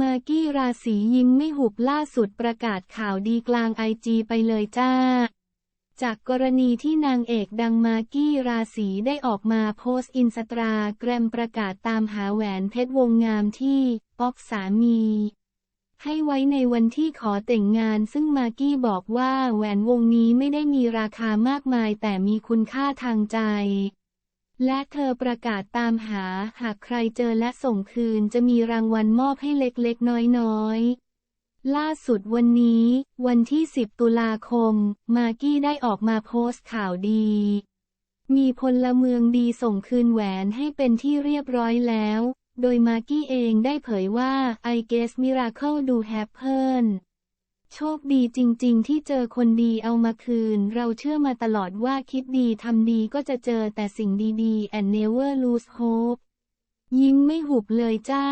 มากกี้ราศียิ้มไม่หุบล่าสุดประกาศข่าวดีกลางไอจีไปเลยจ้า จากกรณีที่นางเอกดังมากกี้ราศีได้ออกมาโพสต์อินสตาแกรมประกาศตามหาแหวนเพชรวงงามที่ป๊อกสามี ให้ไว้ในวันที่ขอแต่งงานซึ่งมากกี้บอกว่าแหวนวงนี้ไม่ได้มีราคามากมายแต่มีคุณค่าทางใจ และเธอประกาศตามหาหากใครเจอและส่งคืนจะมีรางวัลมอบให้เล็กๆ น้อยๆ ล่าสุดวันนี้ วันที่ 10 ตุลาคม มากกี้ได้ออกมาโพสต์ข่าวดี มีพลเมืองดีส่งคืนแหวนให้เป็นที่เรียบร้อยแล้ว โดยมากี้เองได้เผยว่า I guess miracle do happen โชคดีจริง ๆ ที่เจอคนดีเอามาคืน เราเชื่อมาตลอดว่าคิดดีทำดีก็จะเจอแต่สิ่งดีๆ and never lose hope ยิ้มไม่หุบเลยจ้า